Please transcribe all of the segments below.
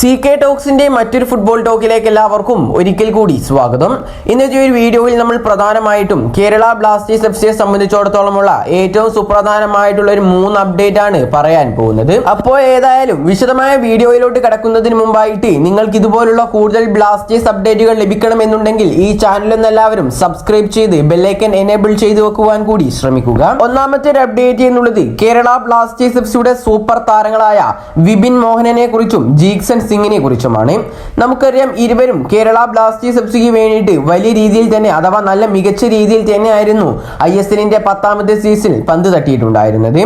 C K ടോക്സിന്റെ മറ്റൊരു football ടോക്കിലേക്ക് എല്ലാവർക്കും ഒരിക്കൽ കൂടി സ്വാഗതം. ഇന്നത്തെ ഒരു വീഡിയോയിൽ നമ്മൾ പ്രധാനമായിട്ടും കേരള ബ്ലാസ്റ്റേഴ്സ് എഫ് സിയെ സംബന്ധിച്ചിടത്തോളമുള്ള ഏറ്റവും സുപ്രധാനമായിട്ടുള്ള ഒരു മൂന്ന് അപ്ഡേറ്റ് ആണ് പറയാൻ പോകുന്നത്. അപ്പോൾ ഏതായാലും വിശദമായ വീഡിയോയിലോട്ട് കിടക്കുന്നതിന് മുമ്പായിട്ട് നിങ്ങൾക്ക് ഇതുപോലുള്ള കൂടുതൽ ബ്ലാസ്റ്റേഴ്സ് അപ്ഡേറ്റുകൾ ലഭിക്കണമെന്നുണ്ടെങ്കിൽ ഈ ചാനൽ എല്ലാവരും സബ്സ്ക്രൈബ് ചെയ്ത് ബെല്ലൈക്കൻ എനേബിൾ ചെയ്തു വെക്കുവാൻ കൂടി ശ്രമിക്കുക. ഒന്നാമത്തെ ഒരു അപ്ഡേറ്റ് എന്നുള്ളത് കേരള ബ്ലാസ്റ്റേഴ്സ് എഫ് സിയുടെ സൂപ്പർ താരങ്ങളായ വിപിൻ മോഹനനെ കുറിച്ചും ജീക്സൺ സിംഗിനെ കുറിച്ചുമാണ്. നമുക്കറിയാം ഇരുവരും കേരള ബ്ലാസ്റ്റേഴ്സ് എഫ് വേണ്ടിയിട്ട് വലിയ രീതിയിൽ തന്നെ അഥവാ നല്ല മികച്ച രീതിയിൽ തന്നെയായിരുന്നു ഐ എസ് എല്ലിന്റെ പത്താമത്തെ സീസണിൽ പന്ത് തട്ടിയിട്ടുണ്ടായിരുന്നത്.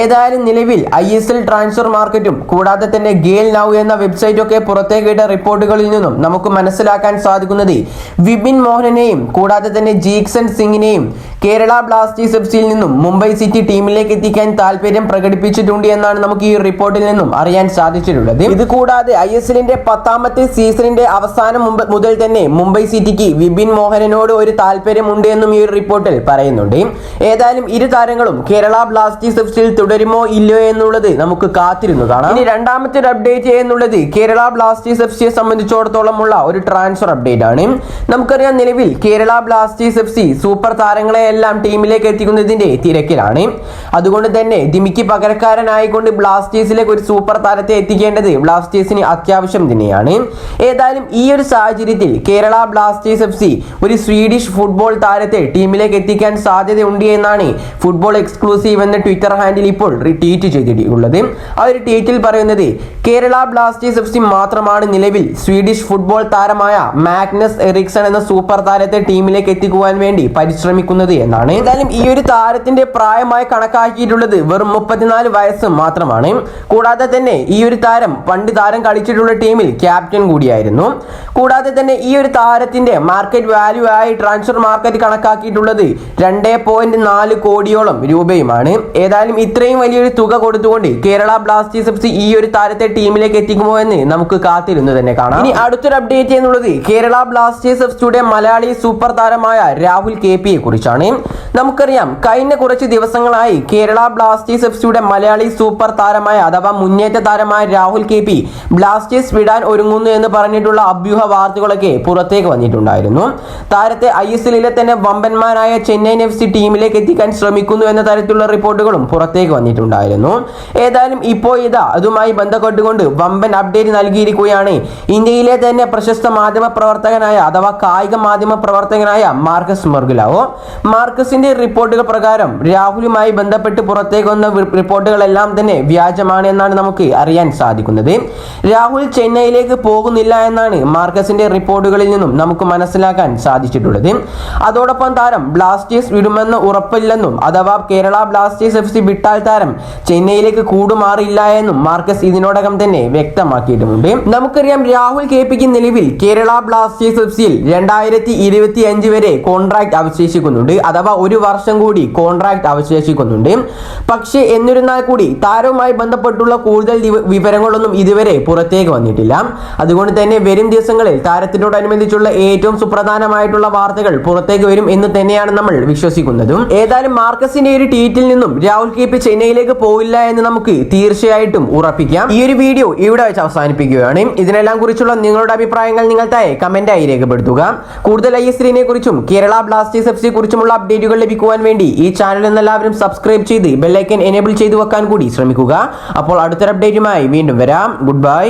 ഏതായാലും നിലവിൽ ഐ എസ് എൽ ട്രാൻസ്ഫർ മാർക്കറ്റും കൂടാതെ തന്നെ ഗെയിൽ നൗ എന്ന വെബ്സൈറ്റൊക്കെ പുറത്തേക്കിട്ട റിപ്പോർട്ടുകളിൽ നിന്നും നമുക്ക് മനസ്സിലാക്കാൻ സാധിക്കുന്നത് വിപിൻ മോഹനനെയും കൂടാതെ തന്നെ ജീക്സൺ സിംഗിനെയും കേരള ബ്ലാസ്റ്റേഴ്സ് എഫ് സിയിൽ നിന്നും മുംബൈ സിറ്റി ടീമിലേക്ക് എത്തിക്കാൻ താല്പര്യം പ്രകടിപ്പിച്ചിട്ടുണ്ട് എന്നാണ് നമുക്ക് ഈ റിപ്പോർട്ടിൽ നിന്നും അറിയാൻ സാധിച്ചിട്ടുള്ളത്. ഇത് കൂടാതെ എസ് എല്ലിന്റെ പത്താമത്തെ സീസണിന്റെ അവസാനം മുതൽ തന്നെ മുംബൈ സിറ്റിക്ക് വിപിൻ മോഹനനോട് ഒരു താല്പര്യമുണ്ട് എന്നും ഈ ഒരു റിപ്പോർട്ടിൽ പറയുന്നുണ്ട്. ഏതായാലും ഇരു താരങ്ങളും കേരള ബ്ലാസ്റ്റേഴ്സ് എഫ് സിയിൽ തുടരുമോ ഇല്ലയോ എന്നുള്ളത് നമുക്ക് കാത്തിരുന്നു കാണാം. ഇനി രണ്ടാമത്തെ ഒരു അപ്ഡേറ്റ് എന്നുള്ളത് കേരള ബ്ലാസ്റ്റേഴ്സ് എഫ് സിയെ സംബന്ധിച്ചിടത്തോളമുള്ള ഒരു ട്രാൻസ്ഫർ അപ്ഡേറ്റ് ആണ്. നമുക്കറിയാം നിലവിൽ Kerala Blasters F C super താരങ്ങളെ എല്ലാം ടീമിലേക്ക് എത്തിക്കുന്നതിന്റെ തിരക്കിലാണ്. അതുകൊണ്ട് തന്നെ ദിമിക്ക് പകരക്കാരനായിക്കൊണ്ട് ബ്ലാസ്റ്റേഴ്സിലേക്ക് ഒരു സൂപ്പർ താരത്തെ എത്തിക്കേണ്ടത് ബ്ലാസ്റ്റേഴ്സിന് അത്യാവശ്യം തന്നെയാണ്. ഏതായാലും ഈ ഒരു സാഹചര്യത്തിൽ കേരള ബ്ലാസ്റ്റേഴ്സ് എഫ് സി ഒരു സ്വീഡിഷ് ഫുട്ബോൾ താരത്തെ ടീമിലേക്ക് എത്തിക്കാൻ സാധ്യതയുണ്ട് എന്നാണ് ഫുട്ബോൾ എക്സ്ക്ലൂസീവ് എന്ന ട്വിറ്റർ ഹാൻഡിൽ ഇപ്പോൾ ട്വീറ്റ് ചെയ്തിട്ടുള്ളത്. ആ ഒരു ട്വീറ്റിൽ പറയുന്നത് കേരള ബ്ലാസ്റ്റേഴ്സ് എഫ് സി മാത്രമാണ് നിലവിൽ സ്വീഡിഷ് ഫുട്ബോൾ താരമായ മാഗ്നസ് എറിക്സൺ എന്ന സൂപ്പർ താരത്തെ ടീമിലേക്ക് എത്തിക്കുവാൻ വേണ്ടി പരിശ്രമിക്കുന്നത് എന്നാണ്. ഏതായാലും ഈ ഒരു താരത്തിന്റെ പ്രായമായി കണക്കാക്കിയിട്ടുള്ളത് വെറും മുപ്പത്തിനാല് വയസ്സ് മാത്രമാണ്. കൂടാതെ തന്നെ ഈ ഒരു താരം പണ്ട് താരം കളിച്ചിട്ടുള്ള ടീമിൽ ക്യാപ്റ്റൻ കൂടിയായിരുന്നു. കൂടാതെ തന്നെ ഈ ഒരു താരത്തിന്റെ മാർക്കറ്റ് വാല്യൂ ആയി ട്രാൻസ്ഫർ മാർക്കറ്റ് കണക്കാക്കിയിട്ടുള്ളത് രണ്ട് പോയിന്റ് നാല് കോടിയോളം രൂപയുമാണ്. ഏതായാലും ഇത്രയും വലിയൊരു തുക കൊടുത്തുകൊണ്ട് കേരള ബ്ലാസ്റ്റേഴ്സ് എഫ് സി ഈ ഒരു താരത്തെ ടീമിലേക്ക് എത്തിക്കുമോ എന്ന് നമുക്ക് കാത്തിരുന്നു തന്നെ കാണാം. ഇനി അടുത്തൊരു അപ്ഡേറ്റ് എന്നുള്ളത് കേരള ബ്ലാസ്റ്റേഴ്സ് എഫ് സിയുടെ മലയാളി സൂപ്പർ താരമായ രാഹുൽ കെ പിയെ കുറിച്ചാണ്. നമുക്കറിയാം കഴിഞ്ഞ കുറച്ച് ദിവസങ്ങളായി കേരള ബ്ലാസ്റ്റേഴ്സ് എഫ് സിയുടെ മലയാളി സൂപ്പർ താരമായ അഥവാ മുന്നേറ്റ താരമായ രാഹുൽ കെ പി ബ്ലാസ്റ്റേഴ്സ് വിടാൻ ഒരുങ്ങുന്നു എന്ന് പറഞ്ഞിട്ടുള്ള അഭ്യൂഹ വാർത്തകളൊക്കെ പുറത്തേക്ക് വന്നിട്ടുണ്ടായിരുന്നു. താരത്തെ ഐ എസ് എല്ലിലെ തന്നെ വമ്പന്മാരായ ചെന്നൈയിൻ എഫ് സി ടീമിലേക്ക് എത്തിക്കാൻ ശ്രമിക്കുന്നു എന്ന തരത്തിലുള്ള റിപ്പോർട്ടുകളും പുറത്തേക്ക് വന്നിട്ടുണ്ടായിരുന്നു. ഏതായാലും ഇപ്പോൾ ഇതാ അതുമായി ബന്ധപ്പെട്ടുകൊണ്ട് വമ്പൻ അപ്ഡേറ്റ് നൽകിയിരിക്കുകയാണ്. ഇന്ത്യയിലെ തന്നെ പ്രശസ്ത മാധ്യമ പ്രവർത്തകനായ അഥവാ കായിക മാധ്യമ പ്രവർത്തകനായ മാർക്കസ് മെർഗുലാവോ മാർക്കസിന്റെ റിപ്പോർട്ടുകൾ പ്രകാരം രാഹുലുമായി ബന്ധപ്പെട്ട് പുറത്തേക്ക് വന്ന റിപ്പോർട്ടുകളെല്ലാം തന്നെ വ്യാജമാണ് എന്നാണ് നമുക്ക് അറിയാൻ സാധിക്കുന്നത്. രാഹുൽ ചെന്നൈയിലേക്ക് പോകുന്നില്ല എന്നാണ് മാർക്കസിന്റെ റിപ്പോർട്ടുകളിൽ നിന്നും നമുക്ക് മനസ്സിലാക്കാൻ സാധിച്ചിട്ടുള്ളത്. അതോടൊപ്പം താരം ബ്ലാസ്റ്റേഴ്സ് വിടുമെന്ന് ഉറപ്പില്ലെന്നും അഥവാ കേരള ബ്ലാസ്റ്റേഴ്സ് എഫ് സി വിട്ടാൽ താരം ചെന്നൈയിലേക്ക് കൂടുമാറില്ല എന്നും മാർക്കസ് ഇതിനോടകം തന്നെ വ്യക്തമാക്കിയിട്ടുമുണ്ട്. നമുക്കറിയാം രാഹുൽ കെ പിക്ക് നിലവിൽ കേരള ബ്ലാസ്റ്റേഴ്സ് എഫ് സിയിൽ രണ്ടായിരത്തി ഇരുപത്തി അഞ്ച് വരെ കോൺട്രാക്ട് അവശേഷിക്കുന്നുണ്ട്. അഥവാ ഒരു വർഷം കൂടി കോൺട്രാക്ട് അവശേഷിക്കുന്നുണ്ട്. പക്ഷേ എന്നിരുന്നാൽ കൂടി താരവുമായി ബന്ധപ്പെട്ടുള്ള കൂടുതൽ വിവരങ്ങളൊന്നും ഇതുവരെ പുറത്തേക്ക് വന്നിട്ടില്ല. അതുകൊണ്ട് തന്നെ വരും ദിവസങ്ങളിൽ താരത്തിനോടനുബന്ധിച്ചുള്ള ഏറ്റവും സുപ്രധാനമായിട്ടുള്ള വാർത്തകൾ പുറത്തേക്ക് വരും എന്ന് തന്നെയാണ് നമ്മൾ വിശ്വസിക്കുന്നതും. ഏതായാലും മാർക്കസിന്റെ ഒരു ട്വീറ്റിൽ നിന്നും രാഹുൽ കെ പി ചെന്നൈയിലേക്ക് പോയില്ല എന്ന് നമുക്ക് തീർച്ചയായിട്ടും ഉറപ്പിക്കാം. ഈ ഒരു വീഡിയോ ഇവിടെ വെച്ച് അവസാനിപ്പിക്കുകയാണ്. ഇതിനെല്ലാം കുറിച്ചുള്ള നിങ്ങളുടെ അഭിപ്രായങ്ങൾ നിങ്ങൾ താഴെ കമന്റായി രേഖപ്പെടുത്തുക. കൂടുതൽ ഐ എസ് ത്രീനെ കുറിച്ചും കേരള ബ്ലാസ്റ്റേഴ്സ് എഫ് സിയെ കുറിച്ചുമുള്ള അപ്ഡേറ്റുകൾ ലഭിക്കുവാൻ വേണ്ടി ഈ ചാനൽ എല്ലാവരും സബ്സ്ക്രൈബ് ചെയ്ത് ബെല്ലൈക്കൻ എനേബിൾ ചെയ്തു വെക്കാൻ കൂടി ശ്രമിക്കുക. അപ്പോൾ അടുത്തൊരു അപ്ഡേറ്റുമായി വീണ്ടും വരാം. Good bye